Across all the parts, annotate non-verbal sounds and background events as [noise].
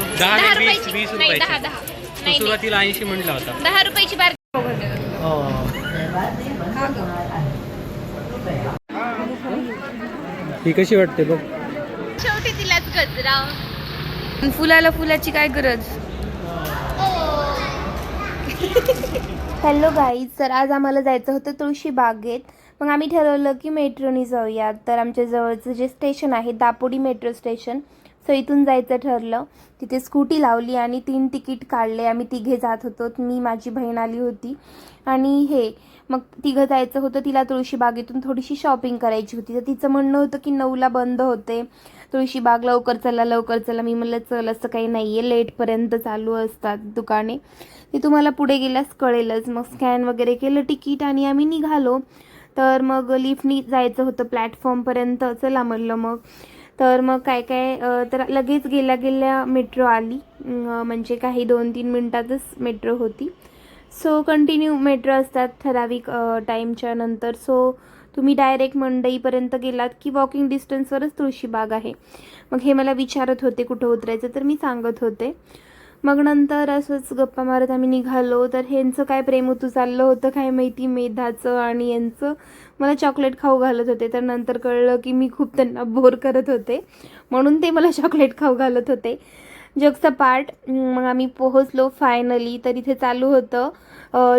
दहा दहा नाही, वीस रुपयाची. वीस नाही दहा रुपयाची. दहा. तो नाही सुरुवातीला ऐंशी म्हटला होता. दहा रुपयाची बार ही. कशी वाटते बघ? शेवटी तिलाच गजरा फुलाला फुलाची काय गरज? हॅलो गाईज तर आज आम्हाला जायचं होतं तुळशी बागेत. मग आम्ही ठरवलं की मेट्रोनी जाऊया. तर आमच्या जवळचं जे स्टेशन आहे दापोडी मेट्रो स्टेशन सो इथून जायचं ठरलं. तिथे स्कूटी लावली आणि तीन तिकीट काढले. आम्ही तिघे जात होतो. मी माझी बहीण आली होती. आणि हे मग तिघं जायचं होतं. तिला तुळशीबागेतून थोडीशी शॉपिंग करायची होती. तर तिचं म्हणणं होतं की नऊला बंद होते. तुळशीबाग लवकर चला लवकर चला. मी म्हणलं चल असं काही नाही आहे लेटपर्यंत चालू असतात दुकाने. ते तुम्हाला पुढे गेल्यास कळेलच. मग स्कॅन वगैरे केलं तिकीट आणि आम्ही निघालो. तर मग लिफ्टनी जायचं होतं प्लॅटफॉर्मपर्यंत चला म्हणलं मग. तर मग काय काय तर लगेच गेल्या गेल्या मेट्रो आली. म्हणजे काही दोन तीन मिनटातच मेट्रो होती. सो कंटिन्यू मेट्रो असतात ठराविक टाईमच्या नंतर. सो तुम्ही डायरेक्ट मंडईपर्यंत गेलात की वॉकिंग डिस्टन्सवरच तुळशीबाग आहे. मग हे मला विचारत होते कुठं उतरायचं तर मी सांगत होते. मग नंतर असंच गप्पा मारत आम्ही निघालो. तर ह्यांचं काय प्रेम होतं चाललं होतं काय माहिती? मेधाचं आणि यांचं. मला चॉकलेट खाऊ घालत होते. तर नंतर कळलं की मी खूप त्यांना बोर करत होते. म्हणून ते मला चॉकलेट खाऊ घालत होते. जगचा पार्ट मग आम्ही पोहोचलो फायनली तर इथे चालू होतं.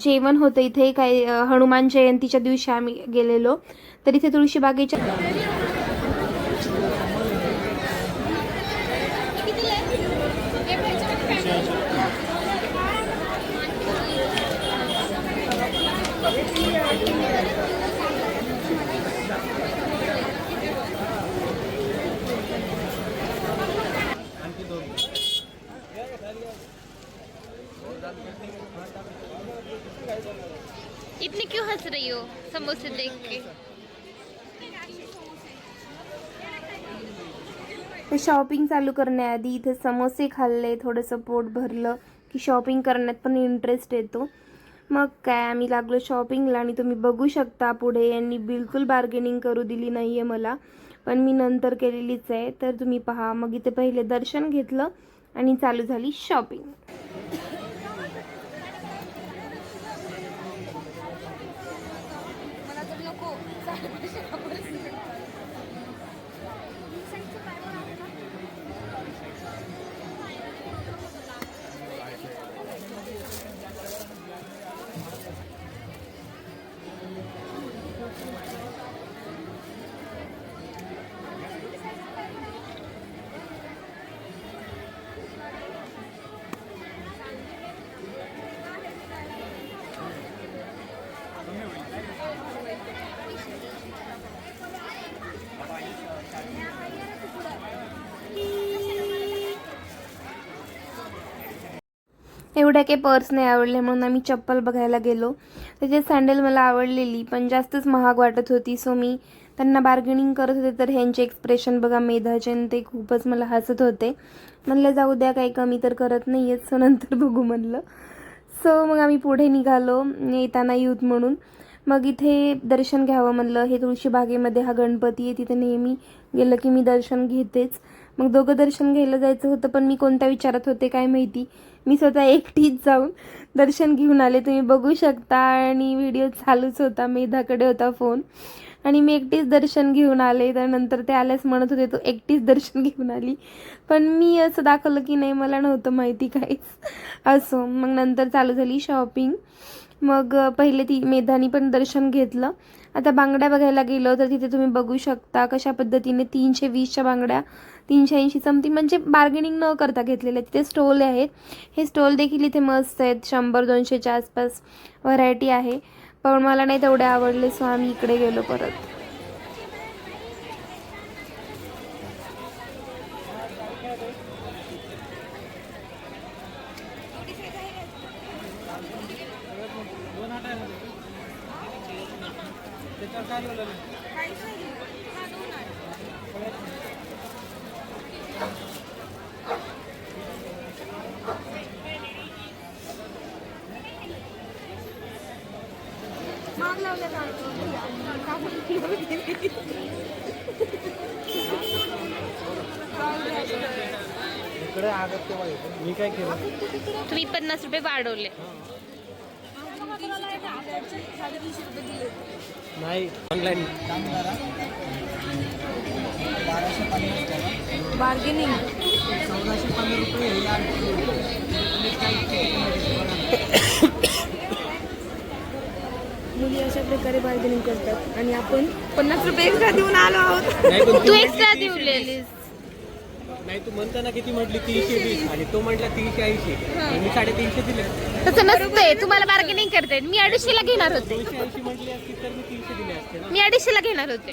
जेवण होतं इथे. काय हनुमान जयंतीच्या दिवशी आम्ही गेलेलो. तर इथे तुळशी इतनी क्यों हंस रही हो समोसे देख के? शॉपिंग चालू करण्याआधी इथे समोसे खाल्ले थोडंसं पोट भरलं की शॉपिंग करण्यात पण इंटरेस्ट येतो. मग काय आम्ही लागलो शॉपिंगला आणि तुम्ही बघू शकता पुढे. यांनी बिलकुल बार्गेनिंग करू दिली नाही आहे मला पण मी नंतर केलेलीच आहे. तर तुम्ही पहा मग इथे पहिले दर्शन घेतलं आणि चालू झाली शॉपिंग एवढ्या काही पर्स नाही आवडले म्हणून आम्ही चप्पल बघायला गेलो. त्याचे सँडल मला आवडलेली पण जास्तच महाग वाटत होती. सो मी त्यांना बार्गेनिंग करत होते तर ह्यांचे एक्सप्रेशन बघा मेधाचे ते खूपच मला हसत होते. म्हणलं जाऊ द्या काही कमी तर करत नाही आहेत सो नंतर बघू म्हणलं. सो मग आम्ही पुढे निघालो येताना यूथ म्हणून. मग इथे दर्शन घ्यावं म्हणलं. हे तुळशी बागेमध्ये हा गणपती आहे तिथे नेहमी गेलं की मी दर्शन घेतेच. मग दोघं दर्शन घ्यायला जायचं होतं पण मी कोणत्या विचारात होते काय माहिती. मी स्वतः एकटीच जाऊन दर्शन घेऊन आले. तुम्ही बघू शकता. आणि व्हिडिओ चालूच होता. मेधाकडे होता फोन. आणि मी एकटीच दर्शन घेऊन आले. त्यानंतर ते आल्यास म्हणत होते तू एकटीच दर्शन घेऊन आली. पण मी असं दाखवलं की नाही मला नव्हतं माहिती काहीच. असो. मग नंतर चालू झाली शॉपिंग मग पहिले ती मेधानी पण दर्शन घेतलं. आता बांगड्या बघायला गेलो तर तिथे तुम्ही बघू शकता कशा पद्धतीने तीनशे वीसच्या बांगड्या तीनशे ऐंशी समथिंग म्हणजे बार्गेनिंग न करता घेतलेल्या तिथे स्टॉल आहेत. हे स्टॉल देखील इथे मस्त आहेत. शंभर दोनशेच्या आसपास व्हरायटी आहे. पण मला नाही तेवढे आवडले सो आम्ही इकडे गेलो परत. मी काय केलं? तुम्ही पन्नास रुपये वाढवले. नाही. ऑनलाईन बार्गेनिंग चौदाशे पंधरा रुपये प्रकारे बार्गेनिंग करतात आणि आपण पन्नास रुपये एक्स्ट्रा देऊन आलो आहोत नाही पण तू एक्स्ट्रा दिवलेलीस नाही तू म्हणताना किती म्हटली तीनशे वीस आणि तो म्हटला तीनशे ऐंशी मी साडेतीनशे दिले तसं नसतंय तुम्हाला बार्गेनिंग करते मी अडीचशेला घेणार होते दोनशे ऐंशी म्हटली असती तर मी तीनशे दिले असते ना मी अडीचशेला घेणार होते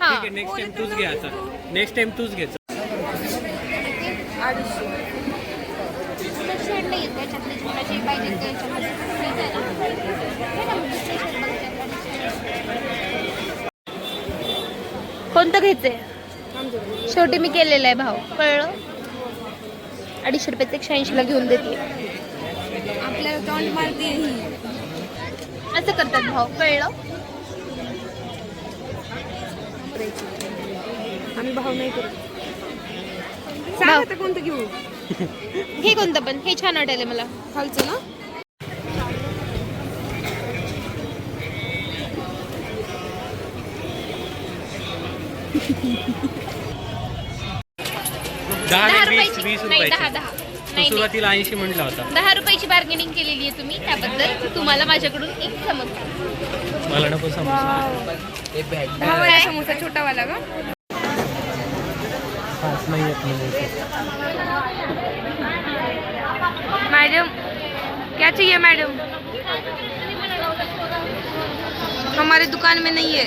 हा ठीक आहे नेक्स्ट टाइम तूच घे आता नेक्स्ट टाइम तूच घे कोणतं घ्यायचंय? शेवटी मी केलेलं आहे भाव. कळलं? अडीचशे रुपयाचे एकशे ऐंशीला घेऊन देते. आपल्याला टॉन्ट मारते असं करतात भाव. कळलं? आम्ही भाव नाही. आता कोणतं घेऊ? हे कोणतं पण? हे छान वाटायला मला. खालचं ना? [laughs] दहा वीस नाही दहा रुपयाची. दहा. तू नाही नाही. सुरुवातीला ऐंशी म्हटला होता. दहा रुपयाची बार्गेनिंग केलेली आहे तुम्ही त्याबद्दल तुम्हाला माझ्याकडून एक समज मला नको समजा दहा वाला समोसा छोटा वाला का? पाच नाही येत म्हणजे मैडम क्या चाहिए मैडम? हमारे दुकान में नहीं है.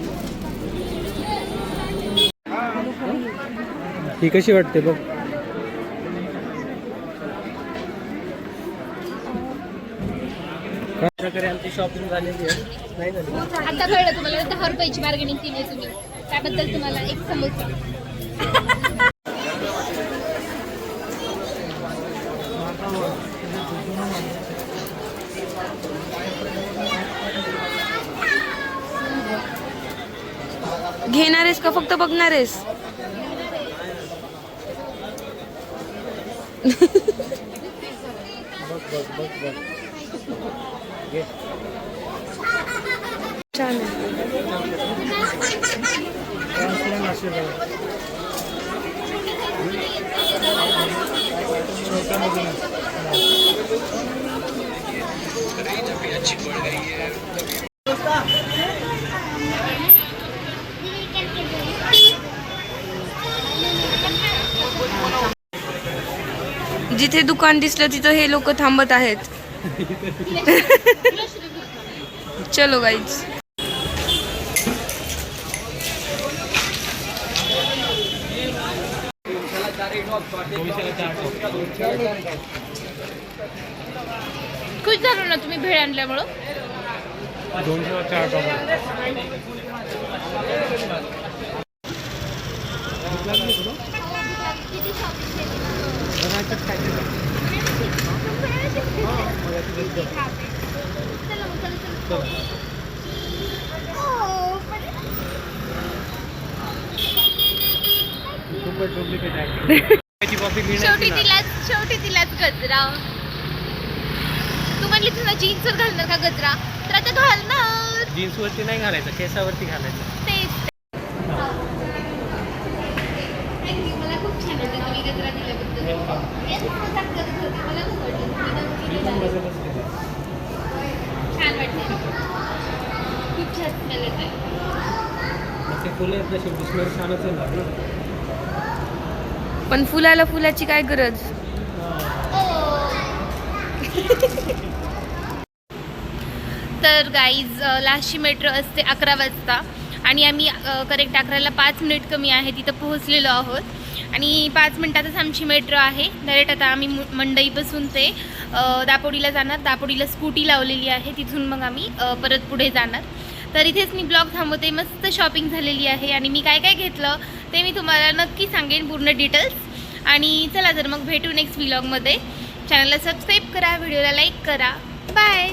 ही कशी वाटते बघ? काय प्रकारे आमची शॉपिंग झालेली आहे. नाही झाली. आता कळलं तुम्हाला दहा रुपयाची बार्गेनिंग केली तुम्ही. त्याबद्दल तुम्हाला एक समोसा घेणार आहेस का? फक्त बघणार आहेस बघ बघ बघ बघ घे. [laughs] छान आहे ट्रान्सपरंट असेल बघा. छोट्यामधून आहे. जिथे दुकान दिसलं तिथं हे लोक थांबत आहेत. [laughs] चलो टॉप. खुश झालो ना तुम्ही भेळ आणल्यामुळं? दोनशेला डुप्लिकेट आहे कॉपी शेवटी. तिलाच शेवटी तिलाच गजरा. तू म्हणली तुला जीन्सवर घालणार का गजरा? तर आता घालणार. जीन्सवरती नाही घालायचं केसावरती घालायचं तेच थँक्यू मला खूप छान वाटलं तुम्ही गजरा दिल्याबद्दल छान वाटते खूप छान smell येतोय. मग ते फुलं आहेत ना शेवटी स्मेल छानच येणार ना पण फुलाला फुलाची काय गरज? तर गाईज लास्टची मेट्रो असते अकरा वाजता. आणि आम्ही करेक्ट अकराला पाच मिनिट कमी आहे तिथं पोहोचलेलो आहोत. आणि पाच मिनिटातच आमची मेट्रो आहे. डायरेक्ट आता आम्ही मु- मंडईपासून ते दापोडीला जाणार. दापोडीला स्कूटी लावलेली आहे. तिथून मग आम्ही परत पुढे जाणार. तर इथेच मी ब्लॉग थांबवते. मस्त शॉपिंग झालेली आहे आणि मी काय काय घेतलं ते मी तुम्हाला नक्की सांगेन पूर्ण डिटेल्स आणि चला तर मग भेटू नेक्स्ट व्लॉगमध्ये चॅनलला सबस्क्राईब करा व्हिडिओला लाईक करा. बाय